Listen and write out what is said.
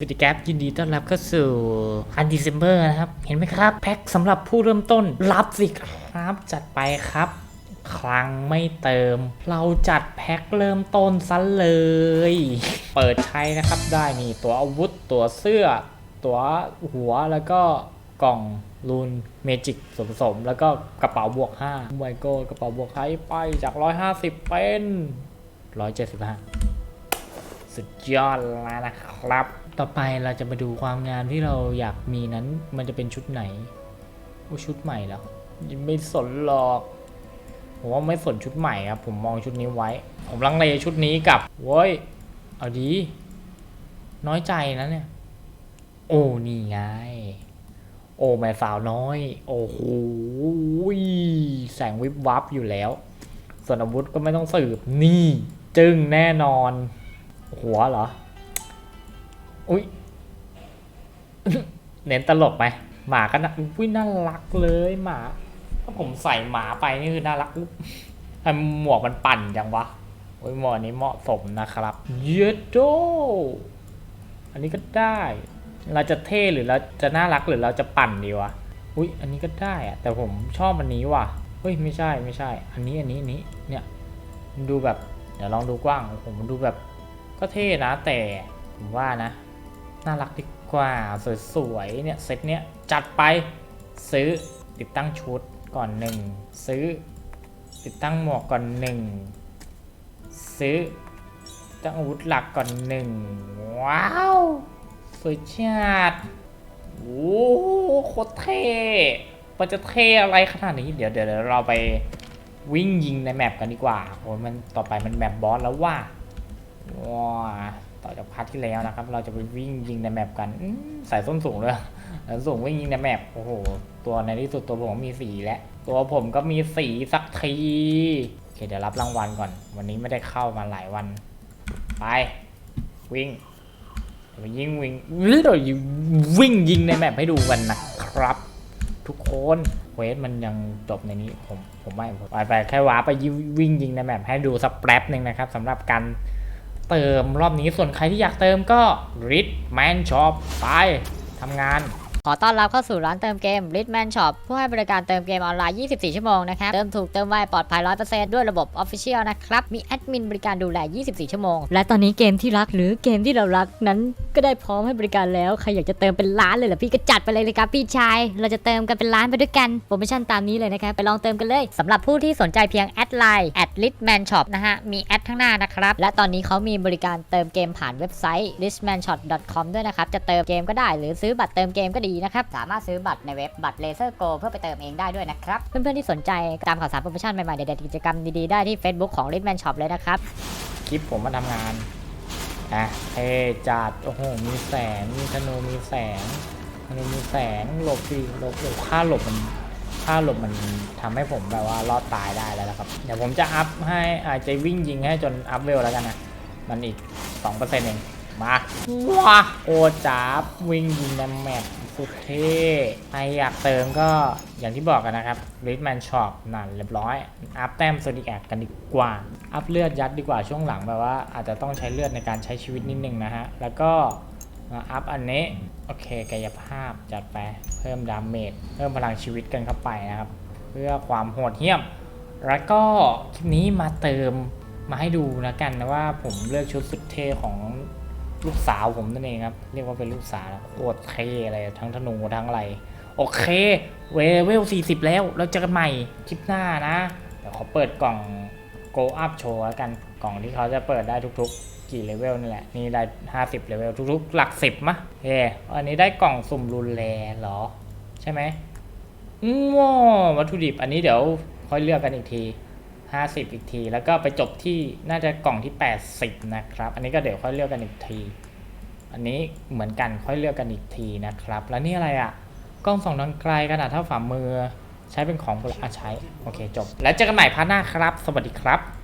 สวัสดีครับยินดีต้อนรับเข้าสู่อันดิเซมเบอร์นะครับ เห็นไหมครับ แพ็คสำหรับผู้เริ่มต้นรับสิครับ จัดไปครับ ครั้งไม่เติม เราจัดแพ็คเริ่มต้นซะเลย เปิดใช้นะครับได้นี่ตัวอาวุธตัวเสื้อ ตัวหัวแล้วก็กล่องรูนเมจิกผสม แล้วก็กระเป๋าบวก5ไวโก้กระเป๋าบวก5ไปจาก 150 เป็น 175 สุดยอดแล้วนะครับ ต่อไปเราจะมาดูความงามที่เราอยากมีนั้น มันจะเป็นชุดไหนโอ้ชุดใหม่แล้วไม่สนหรอกผมว่าไม่สนชุดใหม่ครับผมมองชุดนี้ไว้ ผมลังเลชุดนี้กับโว้ยเอาดี น้อยใจนะเนี่ย โอ้นี่ไง โอ้แม่สาวน้อย โอ้โหแสงวิบวับอยู่แล้ว ส่วนอาวุธก็ไม่ต้องสืบนี่ จึ้งแน่นอน หัวเหรอ อุ้ยเน้นตลกไหมหมาก็น่าอุ้ยน่ารักเลยหมา ถ้าผมใส่หมาไปนี่คือน่ารักอุ๊บทำหมวกมันปั่นจังวะโอ้ยหมวกนี้เหมาะสมนะครับ เยโดอันนี้ก็ได้ เราจะเท่หรือเราจะน่ารักหรือเราจะปั่นดีวะ อุ้ยอันนี้ก็ได้อะแต่ผมชอบอันนี้ว่ะ เฮ้ยไม่ใช่ไม่ใช่ อันนี้อันนี้อันนี้ เนี่ยมันดูแบบเดี๋ยวลองดูกว้างผมดูแบบก็เท่นะแต่ผมว่านะ น่ารักดีกว่า สวยๆ เนี่ยเซตเนี้ยจัดไปซื้อติดตั้งชุดก่อนหนึ่งซื้อติดตั้งหมวกก่อนหนึ่งซื้อตั้งอาวุธหลักก่อนหนึ่งว้าว สวยจัดโอ้โหโคตรเท่มันจะเท่อะไรขนาดนี้ เดี๋ยวเดี๋ยวเราไปวิ่งยิงในแมปกันดีกว่าโอ้ยมันต่อไปมันแมปบอสแล้วว่าว้า ต่อจากพาร์ทที่แล้วนะครับ เราจะไปวิ่งยิงในแมปกันใส่ส้นสูงเลยแล้วสูงวิ่งยิงในแมปโอ้โห ตัวในที่สุดตัวผมมีสีแล้วตัวผมก็มีสีสักทีโอเคเดี๋ยวรับรางวัลก่อน วันนี้ไม่ได้เข้ามาหลายวัน ไป วิ่งไปยิงวิ่งหรือเราวิ่งยิงในแมปให้ดูกันนะครับ ทุกคนเควสมันยังจบในนี้ผมผมไม่ไปไปแค่ว้าไปยิงวิ่งยิงในแมปให้ดูสักแป๊บหนึ่งนะครับสำหรับการ เติมรอบนี้ส่วนใครที่อยากเติมก็ริดแมนช็อปไปทำงานขอต้อนรับเข้าสู่ร้านเติมเกม Ritman Shop ผู้ให้บริการเติมเกมออนไลน์ 24 ชั่วโมงนะครับ เติมถูกเติมไวปลอดภัย 100%ด้วยระบบ Official นะครับ มีแอดมินบริการดูแล 24 ชั่วโมง และตอนนี้เกมที่รักหรือเกมที่เรารักนั้น ก็ได้พร้อมให้บริการแล้ว ใครอยากจะเติมเป็นล้านเลยเหรอพี่ก็จัดไปเลยเลยครับพี่ชาย เราจะเติมกันเป็นล้านไปด้วยกันโปรโมชั่นตามนี้เลยนะครับไปลองเติมกันเลยสำหรับผู้ที่สนใจเพียงแอดไลน์ @litman shop นะฮะมีแอดข้างหน้านะครับและตอนนี้เขามีบริการเติมเกมผ่านเว็บไซต์ litmanshop.com ด้วยนะครับจะเติมเกมก็ได้หรือซื้อบัตรเติมเกมก็ดีนะครับสามารถซื้อบัตรในเว็บบัตร Laser Go เพื่อไปเติมเองได้ด้วยนะครับเพื่อนๆที่สนใจตามข่าวสารโปรโมชั่นใหม่ๆเด็ดๆกิจกรรมดีๆได้ที่ Facebook ของ Litman Shop เลยนะครับคลิปผมมาทำงาน อะเท่จัด โอ้โห มีแสง มีธนูมีแสงธนูมีแสง หลบสิหลบหลบค่าหลบมันค่าหลบมันทำให้ผมแบบว่ารอดตายได้แล้วนะครับ เดี๋ยวผมจะอัพให้อาจจะวิ่งยิงให้จนอัพเวลแล้วกันนะ มันอีก 2%เอง มาว้าโอจับวิ่งยิงในแมป สุดเท่ใครอยากเติมก็อย่างที่บอกกันนะครับ r i d m a n Shop นั่นเรียบร้อย อัพแต้มโซนิกแอกันดีกว่า อัพเลือดยัดดีกว่าช่วงหลังแบบว่าอาจจะต้องใช้เลือดในการใช้ชีวิตนิดนึงนะฮะ แล้วก็อัพอันนี้ โอเค กายภาพจัดไป เพิ่มดาเมจเพิ่มพลังชีวิตกันเข้าไปนะครับ เพื่อความโหดเหี้ยม แล้วก็คลิปนี้มาเติมมาให้ดูนะกันนะว่าผมเลือกชุดสุดเท่ของ ลูกสาวผมนั่นเองครับ เรียกว่าเป็นลูกสาวโคตรเท่อะไรทั้งธนูทั้งอะไร โอเค เวเวล 40 แล้ว เราเจอกันใหม่คลิปหน้านะ เดี๋ยวขอเปิดกล่อง Go Up Show แล้วกันกล่องที่เขาจะเปิดได้ทุกๆ กี่เลเวลนี่แหละ นี่ได้ 50 เลเวลทุกๆ หลัก 10มะเฮ้อันนี้ได้กล่องสุ่มรุนแรงเหรอ ใช่ไหมว้าววัตถุดิบอันนี้เดี๋ยวค่อยเลือกกันอีกที 50 อีกที แล้วก็ไปจบที่น่าจะกล่องที่ 80 นะครับ อันนี้ก็เดี๋ยวค่อยเลือกกันอีกที อันนี้เหมือนกันค่อยเลือกกันอีกทีนะครับ แล้วนี่อะไรอะ กล้องส่องทางไกลขนาดเท่าฝ่ามือ ใช้เป็นของบริอาใช้ โอเคจบ แล้วเจอกันใหม่พาร์ทหน้าครับ สวัสดีครับ